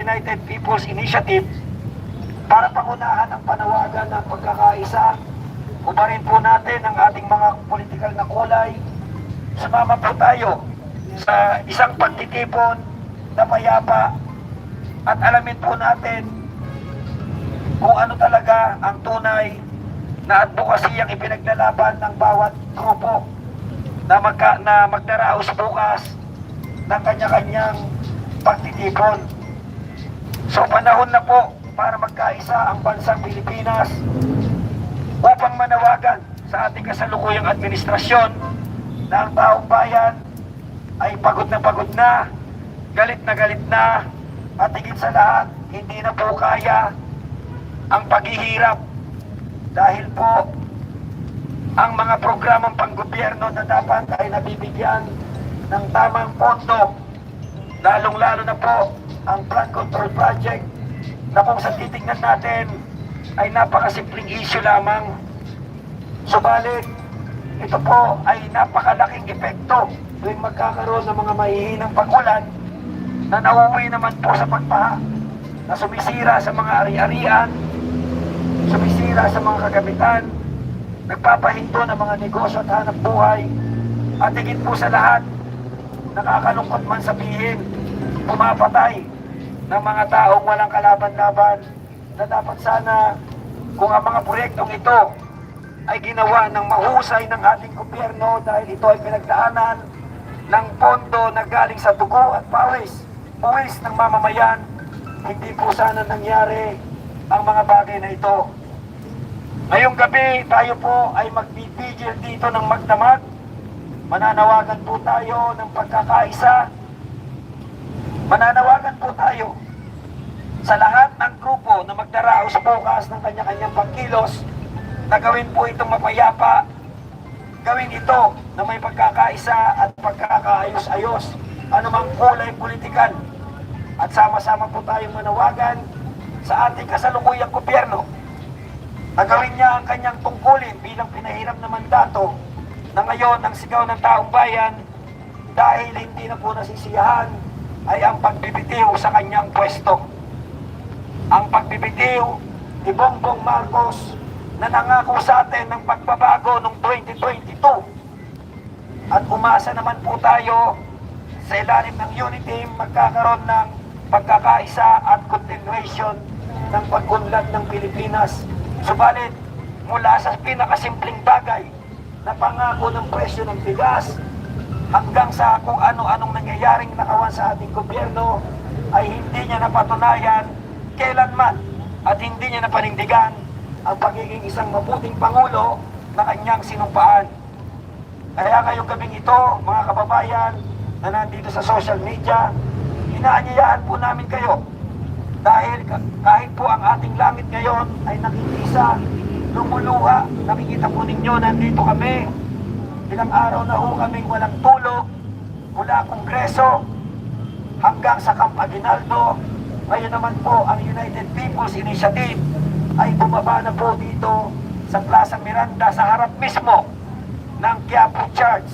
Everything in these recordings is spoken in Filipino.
United People's Initiative para pangunahan ang panawagan ng pagkakaisa. Ubarin po natin ang ating mga political na kulay. Sumama po tayo sa isang pagtitipon na mayapa at alamin po natin kung ano talaga ang tunay na advocacy ang ipinaglalaban ng bawat grupo na, magka, na magdaraos bukas ng kanya-kanyang pagtitipon. So panahon na po para magkaisa ang bansang Pilipinas upang manawagan sa ating kasalukuyang administrasyon na ang taong bayan ay pagod na pagod na, galit na galit na, at higit sa lahat, hindi na po kaya ang paghihirap dahil po ang mga programang panggobyerno na dapat ay nabibigyan ng tamang pondo lalong-lalo na po ang flood control project na kung sa titignan natin ay napakasimpleng issue lamang. Subalit, ito po ay napakalaking epekto tuwing magkakaroon ng mga mahihinang pagulan na nauwi naman po sa pagpaha na sumisira sa mga ari-arian, sumisira sa mga kagamitan, nagpapahinto ng mga negosyo at hanap buhay, at higit po sa lahat, nakakalungkot man sabihin, pumapatay ng mga taong walang kalaban-laban na dapat sana kung ang mga proyektong ito ay ginawa ng mahusay ng ating gobyerno dahil ito ay pinagdaanan ng pondo na galing sa dugo at pawis, pawis ng mamamayan, hindi po sana nangyari ang mga bagay na ito. Ngayong gabi, tayo po ay magbibigil dito ng magdamag. Mananawagan po tayo ng pagkakaisa. Mananawagan po tayo sa lahat ng grupo na magdaraos bukas ng kanya-kanyang pagkilos na gawin po itong mapayapa. Gawin ito na may pagkakaisa at pagkakaayos-ayos. Anumang kulay politikal. At sama-sama po tayong manawagan sa ating kasalukuyang gobyerno na gawin niya ang kanyang tungkulin bilang pinahiram na mandato na ngayon ang sigaw ng taong bayan dahil hindi na po nasisiyahan ay ang pagbibitiw sa kanyang pwesto. Ang pagbibitiw ni Bongbong Marcos na nangako sa atin ng pagbabago noong 2022 at umasa naman po tayo sa ilalim ng unity magkakaroon ng pagkakaisa at continuation ng pag-unlad ng Pilipinas. Subalit, mula sa pinakasimpleng bagay na pangako ng presyo ng bigas hanggang sa kung ano-anong nangyayaring nakawan sa ating gobyerno ay hindi niya napatunayan kailanman at hindi niya napanindigan ang pagiging isang mabuting pangulo na kanyang sinumpaan. Kaya ngayong gabing ito, mga kababayan na nandito sa social media, inaanyayaan po namin kayo dahil ka- kahit po ang ating langit ngayon ay nakikisa, lumuluha, nakikita po ninyo, nandito kami. Ilang araw na ho kaming walang tulog, mula Kongreso hanggang sa Camp Aguinaldo. Ngayon naman po ang United People's Initiative ay bumaba na po dito sa Plaza Miranda sa harap mismo ng Quiapo Church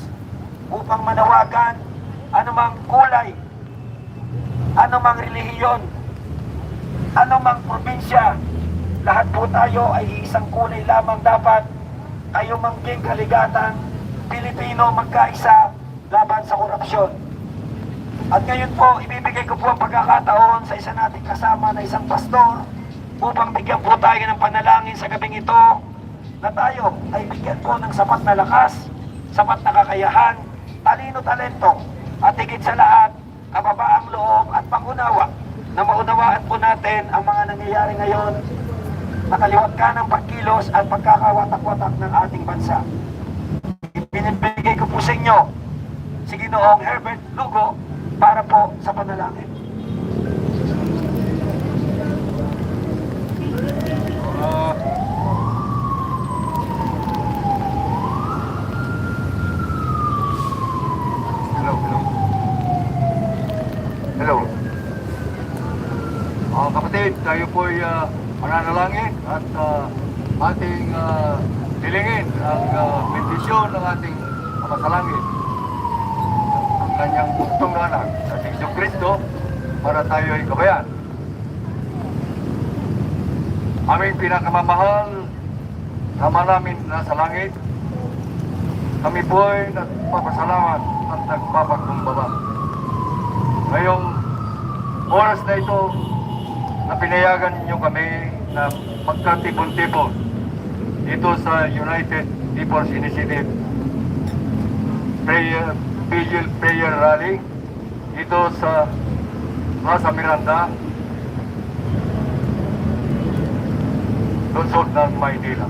upang manawagan anumang kulay, anumang relihiyon, anumang probinsya, lahat po tayo ay isang kulay lamang dapat ay umangging kaligatan, Pilipino magkaisa laban sa korupsyon. At ngayon po, ibibigay ko po ang pagkakataon sa isa nating kasama na isang pastor upang bigyan po tayo ng panalangin sa gabing ito na tayo ay bigyan po ng sapat na lakas, sapat na kakayahan, talino talento, at higit sa lahat, kababaang loob at pangunawa na maunawaan po natin ang mga nangyayari ngayon nakaliwat ka ng pagkilos at pagkakawatak-watak ng ating bansa. Ibinibigay ko po sa inyo si Ginoong Herbert Lugo para po sa panalangin. Ah. hello, hello. Hello. Mga kapatid, tayo po ay uh, mananalangin at ah, ating uh, hilingin ang uh, bendisyon ng ating Ama sa Langit. Ang kanyang buktong na anak, sa Kristo, para tayo ay kabayan aming pinakamamahal, Ama namin nasa langit, kami po ay nagpapasalamat at nagpapakumbaba. Ngayong oras na ito, na pinayagan niyo kami na magkatipon-tipon dito sa United People's Initiative Prayer, Vigil Prayer Rally dito sa Plaza Miranda, lungsod ng Maynila.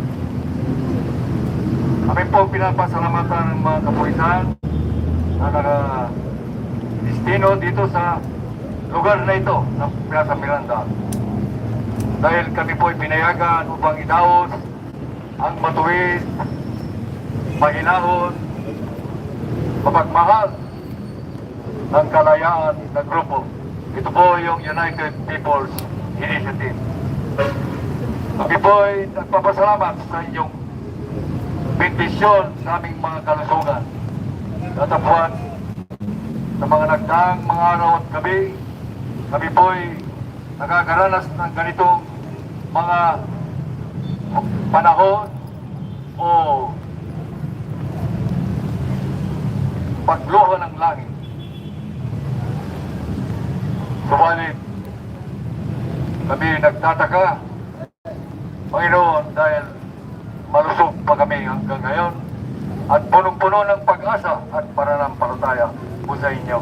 Kami po pinapasalamatan ng mga kapulisan na naka-destino dito sa lugar na ito ng Plaza Miranda. Dahil kami po ay pinayagan upang idaos ang matuwid, mahinahon, mapagmahal ng kalayaan na grupo. Ito po yung United People's Initiative. Kami po ay nagpapasalamat sa inyong bendisyon sa aming mga kalusugan. Tatapuan sa mga nagdaang mga araw at gabi, kami po ay nakakaranas ng ganitong mga panahon o pagluha ng langit. Subalit, kami nagtataka, Panginoon, dahil malusog pa kami hanggang ngayon at punong-puno ng pag-asa at pananampalataya po sa inyo.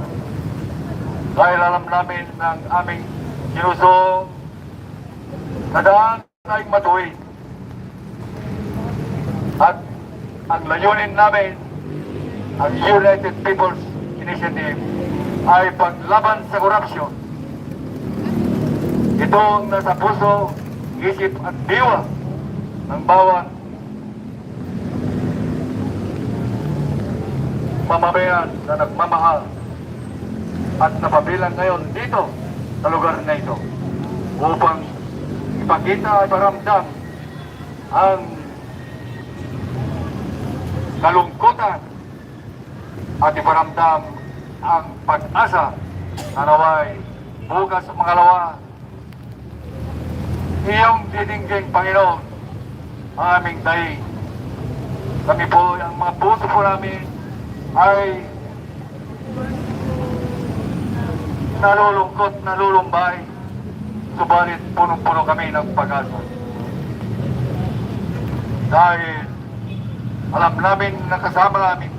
Dahil alam namin ng aming sinusong nadaan ay matuwid. At ang layunin namin, ang United People's Initiative, ay paglaban sa korupsyon. Ito ang nasa puso, isip at diwa ng bawat mamamayan na nagmamahal at napabilang ngayon dito sa lugar na ito upang ipakita at paramdam ang kalungkutan at iparamdam ang pag-asa na naway bukas mga lawa iyong didingging Panginoon ang aming daig. Kami po, ang mga puso po namin ay nalulungkot, nalulumbay, subalit punong-puno kami ng pag-asa. Dahil alam namin na kasama namin,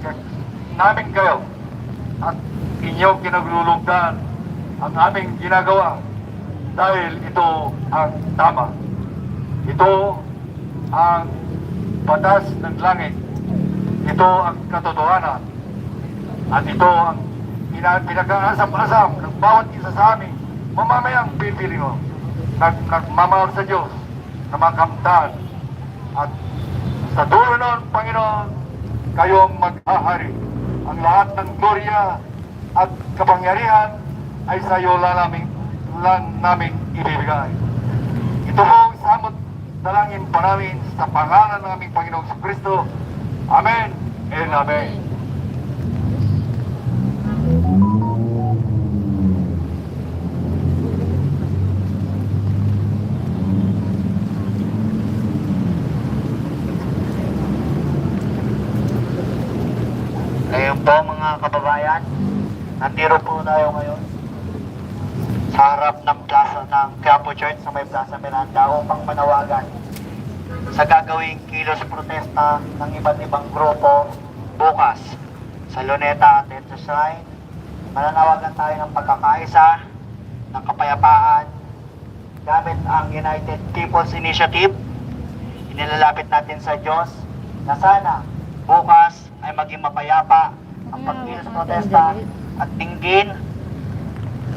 namin kayo at inyong kinaglulugdan ang aming ginagawa dahil ito ang tama. Ito ang batas ng langit. Ito ang katotohanan. At ito ang pina- pinag-aasam-asam ng bawat isa sa amin, mamamayang Pilipino, nag nagmamahal sa Diyos na makamtan. At sa dulo nun, Panginoon, kayong maghahari. Ang lahat ng gloria at kapangyarihan ay sa iyo lang namin, lang namin ibibigay. Ito po ang samot dalangin pa namin sa pangalan ng aming Panginoong Kristo. Amen and Amen. Ngayon po mga kababayan, nandito po tayo ngayon sa harap ng plaza ng Quiapo Church sa may Plaza Miranda upang manawagan sa gagawing kilos protesta ng iba't ibang grupo bukas sa Luneta at Shrine. Mananawagan tayo ng pagkakaisa, ng kapayapaan, gamit ang United People's Initiative. Inilalapit natin sa Diyos na sana bukas ay maging mapayapa ang pagkilos protesta at tingin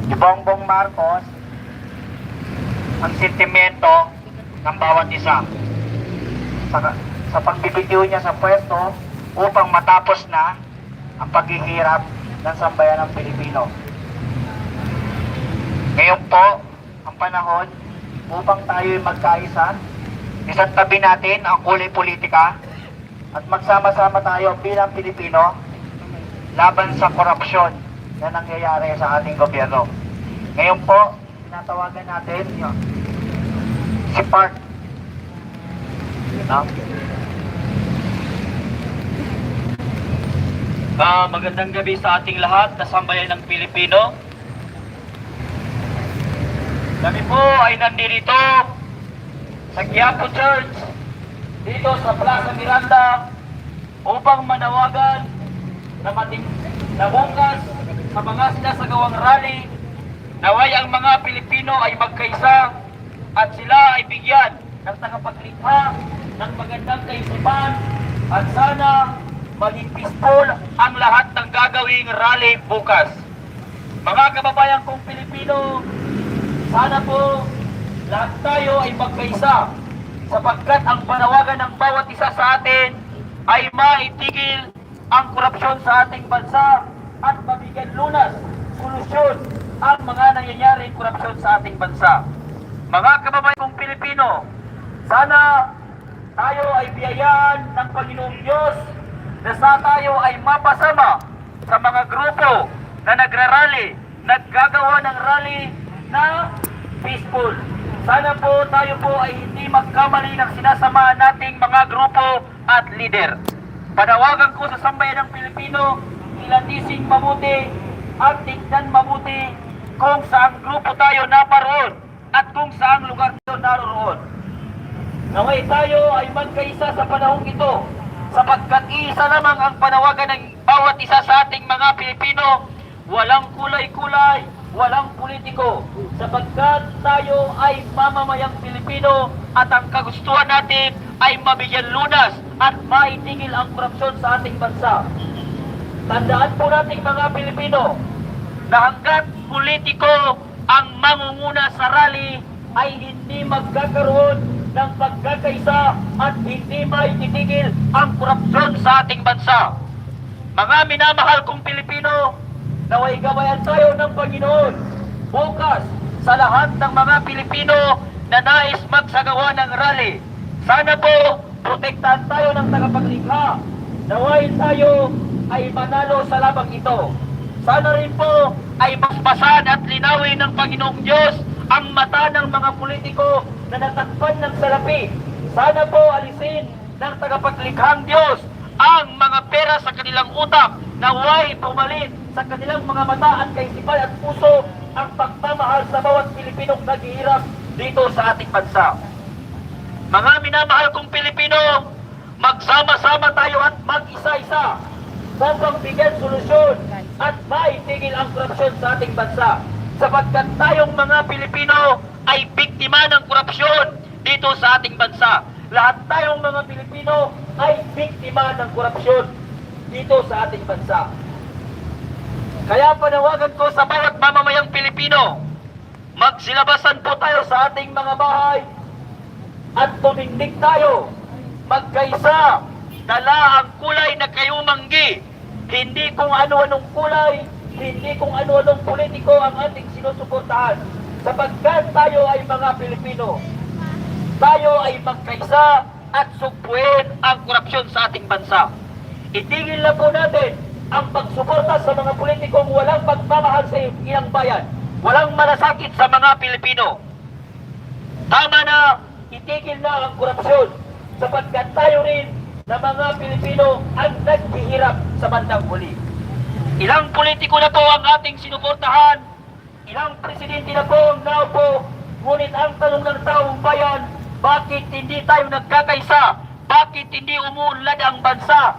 ni Bongbong Marcos ang sentimento ng bawat isa sa, sa pagbibitiw niya sa pwesto upang matapos na ang paghihirap ng sambayan ng Pilipino. Ngayon po, ang panahon upang tayo magkaisa, isang tabi natin ang kulay politika at magsama-sama tayo bilang Pilipino laban sa korupsyon na nangyayari sa ating gobyerno. Ngayon po, tinatawagan natin yun, si Park No? Ah, magandang gabi sa ating lahat na sambayan ng Pilipino. Kami po ay nandito sa Quiapo Church dito sa Plaza Miranda upang manawagan na mating na bukas sa sinasagawang rally naway ang mga Pilipino ay magkaisa at sila ay bigyan ng tagapaglikha ng magandang kaisipan at sana maging peaceful ang lahat ng gagawing rally bukas. Mga kababayan kong Pilipino, sana po lahat tayo ay magkaisa sapagkat ang panawagan ng bawat isa sa atin ay maitigil ang korupsyon sa ating bansa at mabigyan lunas, solusyon ang mga nangyayaring korupsyon sa ating bansa. Mga kababayan kong Pilipino, sana tayo ay biyayaan ng Panginoong Diyos na sa tayo ay mapasama sa mga grupo na nagrarally, naggagawa ng rally na peaceful. Sana po tayo po ay hindi magkamali ng sinasamahan nating mga grupo at leader. Panawagan ko sa sambayan ng Pilipino, ilatisin mabuti at tignan mabuti kung saang grupo tayo naparoon at kung saang lugar tayo naroon. Naway tayo ay magkaisa sa panahong ito sapagkat isa lamang ang panawagan ng bawat isa sa ating mga Pilipino, walang kulay-kulay, walang politiko, sapagkat tayo ay mamamayang Pilipino at ang kagustuhan natin ay mabigyan lunas at maitigil ang korupsyon sa ating bansa. Tandaan po natin mga Pilipino na hanggat politiko ang mangunguna sa rally ay hindi magkakaroon ng pagkakaisa at hindi maitigil ang korupsyon sa ating bansa. Mga minamahal kong Pilipino, naway gabayan tayo ng Panginoon bukas sa lahat ng mga Pilipino na nais magsagawa ng rally. Sana po, protektahan tayo ng tagapaglikha. Naway tayo ay manalo sa labang ito. Sana rin po ay maspasan at linawin ng Panginoong Diyos ang mata ng mga politiko na natakpan ng salapi. Sana po alisin ng tagapaglikhang Diyos ang mga pera sa kanilang utak na huwag pumalit sa kanilang mga mata at kaisipan at puso ang pagmamahal sa bawat Pilipinong naghihirap dito sa ating bansa. Mga minamahal kong Pilipino, magsama-sama tayo at mag-isa-isa upang bigyan solusyon at maitigil ang korupsyon sa ating bansa. Sapagkat tayong mga Pilipino ay biktima ng korupsyon dito sa ating bansa. Lahat tayong mga Pilipino ay biktima ng korupsyon dito sa ating bansa. Kaya panawagan ko sa bawat mamamayang Pilipino, magsilabasan po tayo sa ating mga bahay at tumindig tayo. Magkaisa, dala ang kulay na kayumanggi. Hindi kung ano-anong kulay, hindi kung ano-anong politiko ang ating sinusuportahan. Sapagkat tayo ay mga Pilipino. Tayo ay magkaisa at sugpuin ang korupsyon sa ating bansa. Itigil na po natin ang pagsuporta sa mga politikong walang pagmamahal sa ilang bayan. Walang malasakit sa mga Pilipino. Tama na, itigil na ang korupsyon sapagkat tayo rin na mga Pilipino ang naghihirap sa bandang huli. Ilang politiko na po ang ating sinuportahan, ilang presidente na po ang naupo, ngunit ang tanong ng taong bayan, bakit hindi tayo nagkakaisa? Bakit hindi umuunlad ang bansa?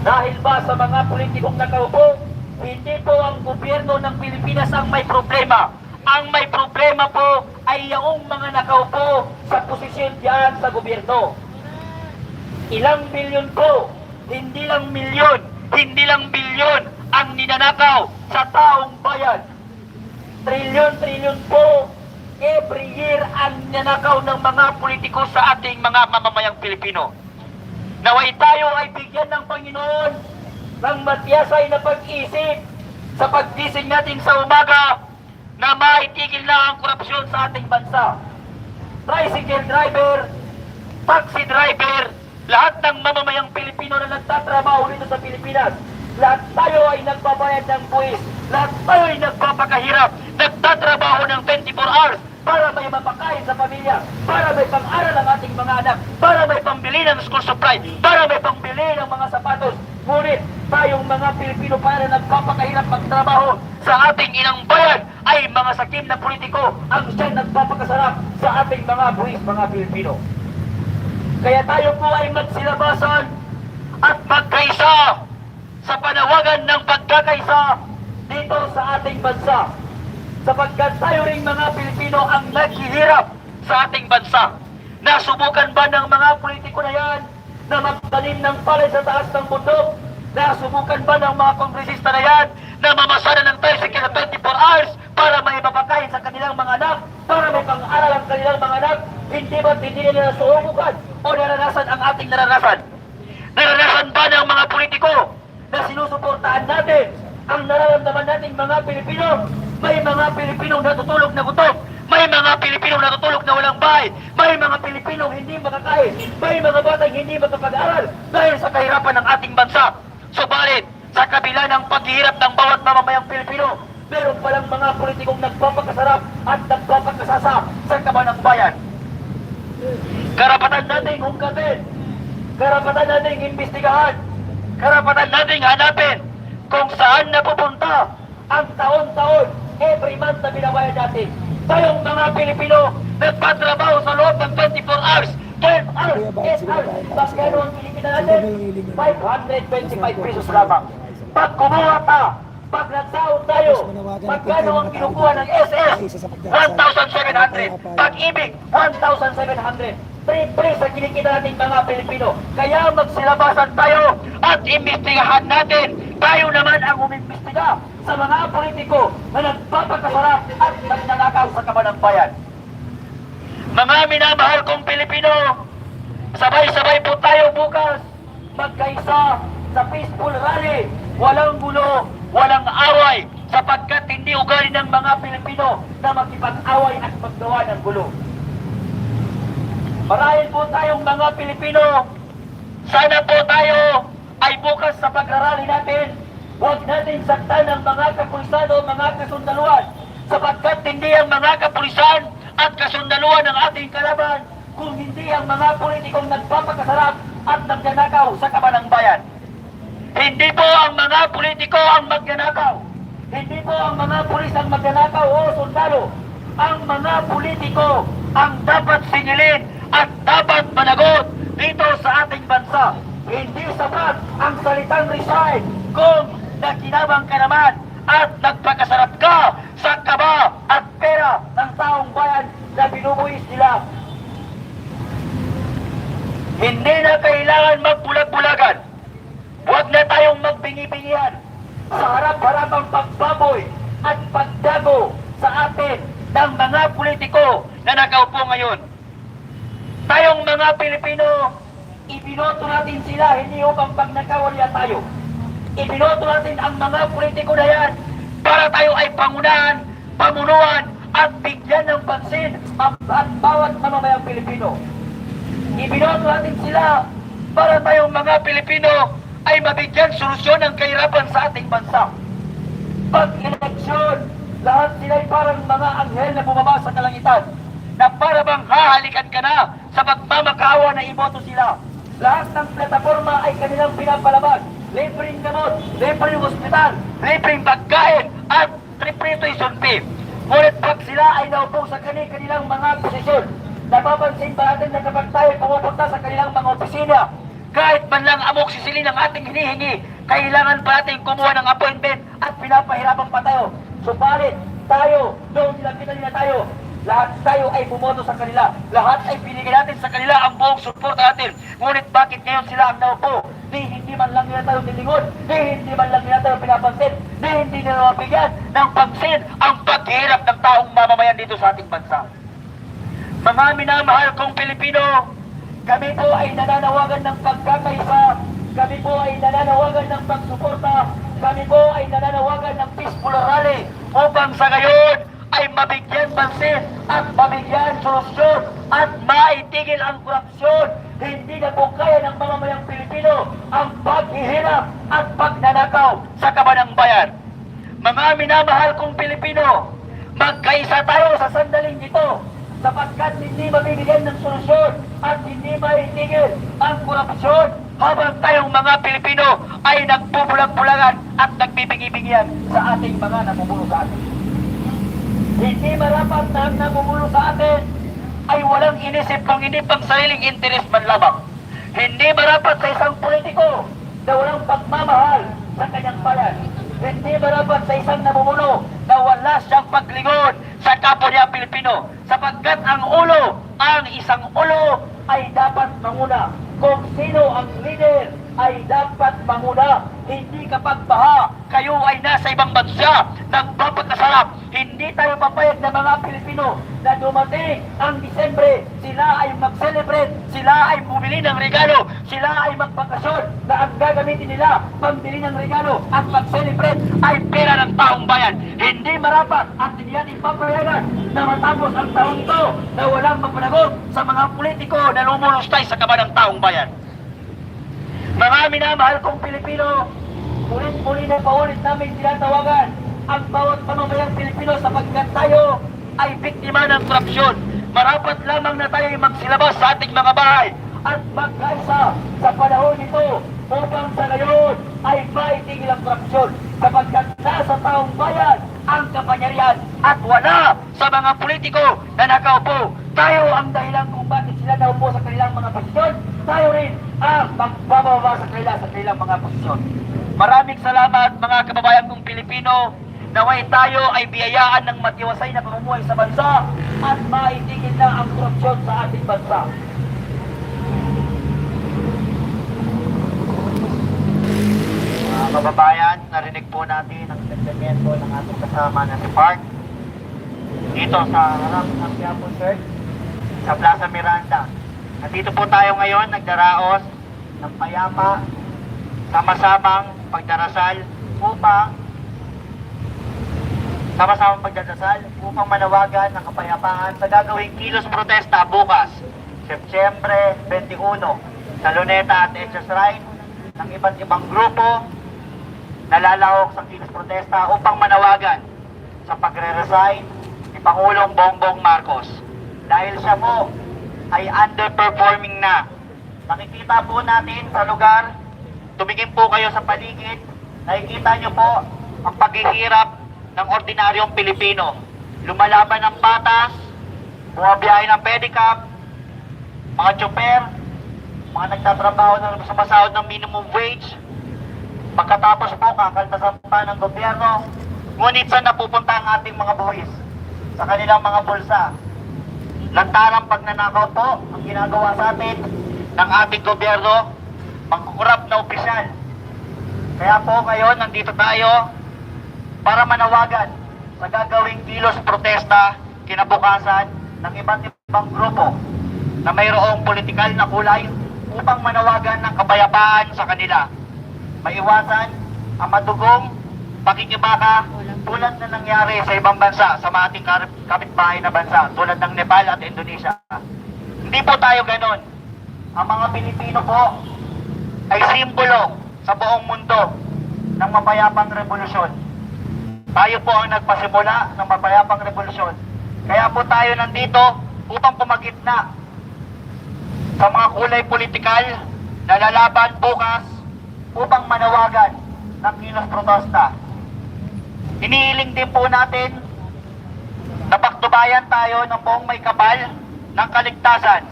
Dahil ba sa mga politikong nakaupo, hindi po ang gobyerno ng Pilipinas ang may problema. Ang may problema po ay yung mga nakaupo sa posisyon diyan sa gobyerno. Ilang bilyon po, hindi lang milyon, hindi lang bilyon ang ninanakaw sa taong bayan. Trilyon-trilyon po every year ang ninanakaw ng mga politiko sa ating mga mamamayang Pilipino. Naway tayo ay bigyan ng Panginoon ng matiyasay na pag-isip sa paggising natin sa umaga na maitigil na ang korupsyon sa ating bansa. Tricycle driver, taxi driver, lahat ng mamamayang Pilipino na nagtatrabaho dito sa Pilipinas, lahat tayo ay nagbabayad ng buwis, lahat tayo ay nagpapakahirap, nagtatrabaho ng 24 hours para may mapakain sa pamilya, para may pang-aral ang ating mga anak, para may pambili ng school supply, para may pambili ng mga sapatos. Ngunit tayong mga Pilipino para nagpapakahirap magtrabaho sa ating inang bayan ay mga sakim na politiko ang siyang nagpapakasarap sa ating mga buwis mga Pilipino. Kaya tayo po ay magsilabasan at magkaisa sa panawagan ng pagkakaisa dito sa ating bansa. Sapagkat tayo ring mga Pilipino ang naghihirap sa ating bansa. Nasubukan ba ng mga politiko na yan na magtanim ng palay sa taas ng bundok? Nasubukan ba ng mga kongresista na yan na mamasada ng tricycle na 24 hours para may mapakain sa kanilang mga anak, para may pang-aral ang kanilang mga anak? Hindi ba hindi nila nasuubukan o naranasan ang ating naranasan? Naranasan ba ng mga politiko na sinusuportahan natin ang nararamdaman nating mga Pilipino? May mga Pilipinong natutulog na gutom. May mga Pilipinong natutulog na walang bahay. May mga Pilipinong hindi makakain. May mga batang hindi makapag-aral dahil sa kahirapan ng ating bansa. Kabila ng paghihirap ng bawat mamamayang Pilipino, meron palang mga politikong nagpapakasarap at nagpapakasasa sa kaban ng bayan. Karapatan nating hungkatin karapatan nating imbestigahan, karapatan nating hanapin kung saan napupunta ang taon-taon, every month na binabayad natin. Tayong mga Pilipino, nagpatrabaho sa loob ng 24 hours, 12 hours, 8 hours. Magkano ang kinikita natin? 525 pesos lamang. Pag kumuha pa, pag nagsaon tayo, magkano ang kinukuha ng SS? 1,700. Pag-ibig, 1,700. Triple sa kinikita nating mga Pilipino. Kaya magsilabasan tayo at imbestigahan natin. Tayo naman ang umimbestiga sa mga politiko na nagpapakasarap at nagnanakaw sa bayan. Mga minamahal kong Pilipino, sabay-sabay po tayo bukas magkaisa sa peaceful rally. Walang gulo, walang away, sapagkat hindi ugali ng mga Pilipino na makipag-away at maggawa ng gulo. Marahil po tayong mga Pilipino, sana po tayo ay bukas sa pagrarally natin, huwag natin saktan ang mga kapulisan o mga kasundaluan, sapagkat hindi ang mga kapulisan at kasundaluan ng ating kalaban, kung hindi ang mga politikong nagpapakasarap at nagnanakaw sa kabanang bayan. Hindi po ang mga politiko ang magnanakaw. Hindi po ang mga pulis ang magnanakaw o sundalo. Ang mga politiko ang dapat singilin at dapat managot dito sa ating bansa. Hindi sapat ang salitang resign kung nakinabang ka naman at nagpakasarap ka sa kaba at pera ng taong bayan na binubuhis nila. Hindi na kailangan magbulag-bulagan. Huwag na tayong magbingi-bingihan sa harap-harapang pagbaboy at pagdago sa atin ng mga politiko na nakaupo ngayon. Tayong mga Pilipino, ibinoto natin sila hindi upang pagnakawalya tayo. Ibinoto natin ang mga politiko na yan para tayo ay pangunahan, pamunuan at bigyan ng pansin ang, ang bawat mamamayang Pilipino. Ibinoto natin sila para tayong mga Pilipino ay mabigyan solusyon ng kahirapan sa ating bansa. Pag eleksyon, lahat sila ay parang mga anghel na bumaba sa kalangitan na para bang hahalikan ka na sa pagmamakaawa na iboto sila. Lahat ng plataforma ay kanilang pinapalabas. Libreng gamot, libreng ospital, libreng pagkain, at tuition fee. Ngunit pag sila ay naupo sa kanilang mga posisyon, napapansin ba natin na kapag tayo pumupunta sa kanilang mga opisina, kahit man lang amok sisilin ang ating hinihingi, kailangan pa natin kumuha ng appointment at pinapahirapan pa tayo. Subalit, tayo, nilapitan nila tayo, lahat tayo ay bumoto sa kanila. Lahat ay binigay natin sa kanila ang buong suporta natin. Ngunit bakit ngayon sila ang naupo? Ni hindi man lang nila tayo nilingon, ni hindi man lang nila tayo pinapansin, ni hindi nila mabigyan ng pansin ang paghirap ng taong mamamayan dito sa ating bansa. Mga minamahal kong Pilipino, kami po ay nananawagan ng pagkakaisa. Kami po ay nananawagan ng pagsuporta. Kami po ay nananawagan ng peaceful rally upang sa gayon ay mabigyan pansin at mabigyan solusyon at maitigil ang korupsyon. Hindi na po kaya ng mamamayang Pilipino ang paghihirap at pagnanakaw sa kabanang bayan. Mga minamahal kong Pilipino, magkaisa tayo sa sandaling ito hindi mabibigyan ng solusyon at hindi maitigil ang korupsyon habang tayong mga Pilipino ay nagbubulag-bulagan at nagbibigibigyan sa ating mga namumuno sa atin. Hindi marapat na ang namumuno sa atin ay walang inisip pang hindi pang sariling interes man lamang. Hindi marapat sa isang politiko na walang pagmamahal sa kanyang bayan. Hindi marapat sa isang namumuno na wala siyang paglingon sa kapwa niya Pilipino. Sapagkat ang ulo, ang isang ulo ay dapat manguna. Kung sino ang leader ay dapat manguna. Hindi kapag baha, kayo ay nasa ibang bansa, nagpapakasarap. Hindi tayo papayag na mga Pilipino na dumating ang Disyembre, sila ay mag-celebrate, sila ay bumili ng regalo, sila ay magpakasyon na ang gagamitin nila pambili ng regalo at mag-celebrate ay pera ng taong bayan. Hindi marapat at hindi yan ipapayagan na matapos ang taong ito na walang mapanagot sa mga politiko na lumulustay sa kaba ng taong bayan. Mga minamahal kong Pilipino, ulit-muli na paulit namin tinatawagan ang bawat pamamayang Pilipino sapagkat tayo ay biktima ng korupsyon. Marapat lamang na tayo ay magsilabas sa ating mga bahay at magkaisa sa panahon nito upang sa ngayon ay maitigil ang korupsyon sapagkat nasa taong bayan ang kapangyarihan at wala sa mga politiko na nakaupo. Tayo ang dahilan kung bakit sila naupo sa kanilang mga posisyon. Tayo rin ang magbababa sa kanila sa kanilang mga posisyon. Maraming salamat mga kababayan kong Pilipino. Naway tayo ay biyayaan ng matiwasay na pamumuhay sa bansa at maitigil na ang korupsyon sa ating bansa. Mga kababayan, narinig po natin ang sentimiento ng ating kasama na si Park dito sa harap ng Quiapo Church sa Plaza Miranda. Nandito po tayo ngayon, nagdaraos ng payapa, sama-samang pagdarasal upang sama-samang pagdadasal upang manawagan ng kapayapaan sa gagawing kilos protesta bukas, Setyembre 21, sa Luneta at Etches Shrine ng iba't ibang grupo na lalahok sa kilos protesta upang manawagan sa pagre-resign ni Pangulong Bongbong Marcos. Dahil siya po ay underperforming na. Nakikita po natin sa lugar, tumingin po kayo sa paligid, nakikita nyo po ang paghihirap ng ordinaryong Pilipino. Lumalaban ng patas, bumabiyahe ng pedicab, mga tsoper, mga nagtatrabaho na sumasahod ng minimum wage, pagkatapos po kakaltasan pa ng gobyerno, ngunit saan napupunta ang ating mga buwis? Sa kanilang mga bulsa. Lantarang pagnanakaw po ang ginagawa sa atin ng ating gobyerno, mangkukurap na opisyal. Kaya po ngayon, nandito tayo para manawagan sa gagawing kilos protesta kinabukasan ng iba't ibang grupo na mayroong politikal na kulay upang manawagan ng kapayapaan sa kanila. Maiwasan ang madugong pakikibaka tulad na nangyari sa ibang bansa sa mga ating kapitbahay na bansa tulad ng Nepal at Indonesia. Hindi po tayo ganon. Ang mga Pilipino po ay simbolo sa buong mundo ng mapayapang revolusyon. Tayo po ang nagpasimula ng mapayapang revolusyon. Kaya po tayo nandito upang pumagitna sa mga kulay politikal na lalaban bukas upang manawagan ng kilos protesta. Inihiling din po natin na paktubayan tayo ng buong may kapal ng kaligtasan.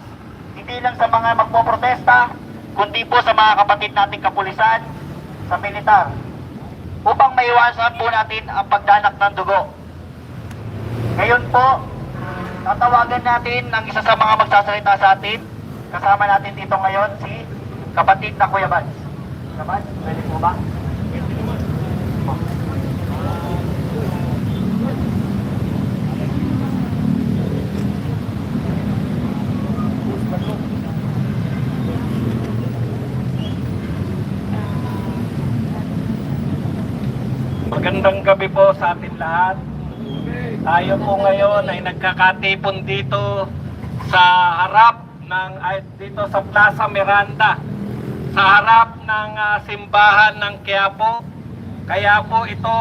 Hindi lang sa mga magpoprotesta, kundi po sa mga kapatid nating kapulisan, sa militar. Upang maiwasan po natin ang pagdanak ng dugo. Ngayon po, tatawagan natin ang isa sa mga magsasalita sa atin. Kasama natin dito ngayon si kapatid na Kuya Bans. Kuya Bans, pwede po ba? Magandang gabi po sa atin lahat. Tayo po ngayon ay nagkakatipon dito sa harap ng dito sa Plaza Miranda sa harap ng ah, simbahan ng Quiapo. Kaya po ito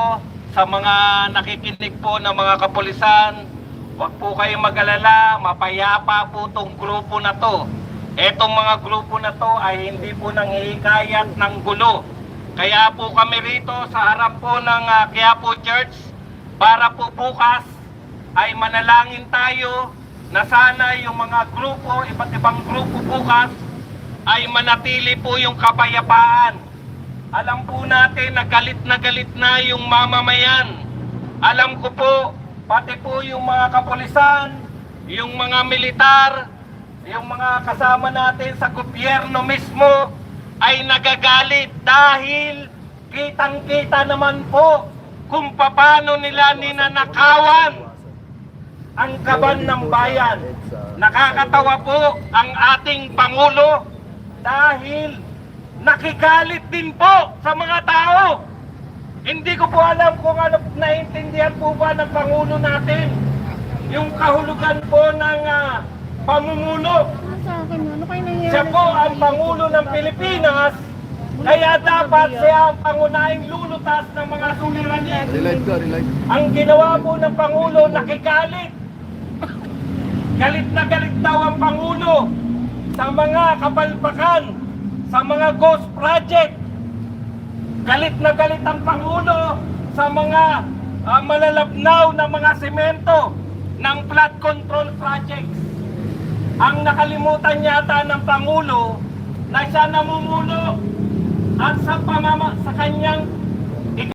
sa mga nakikinig po ng mga kapulisan Huwag po kayong mag-alala, mapayapa po tong grupo na to. Etong mga grupo na to ay hindi po nanghihikayat ng gulo. Kaya po kami rito sa harap po ng ah, Quiapo Church para po bukas ay manalangin tayo na sana yung mga grupo, iba't ibang grupo bukas ay manatili po yung kapayapaan. Alam po natin na galit na galit na yung mamamayan. Alam ko po, pati po yung mga kapulisan, yung mga militar, yung mga kasama natin sa gobyerno mismo ay nagagalit dahil kitang-kita naman po kung paano nila ninanakawan ang kaban ng bayan. Nakakatawa po ang ating Pangulo dahil nakigalit din po sa mga tao. Hindi ko po alam kung ano naintindihan po ba ng Pangulo natin yung kahulugan po ng ah, pamumuno. Sa akin, ano kayo nangyayari? Siya po ang Pangulo ng Pilipinas, kaya dapat siya ang pangunahing lulutas ng mga suliranin. Ang ginawa po ng Pangulo, nakigalit. Galit na galit daw ang Pangulo sa mga kapalpakan, sa mga ghost project. Galit na galit ang Pangulo sa mga ah, malalabnaw na mga semento ng flood control projects. Ang nakalimutan yata ng Pangulo na siya namumuno at sa pamama sa kanyang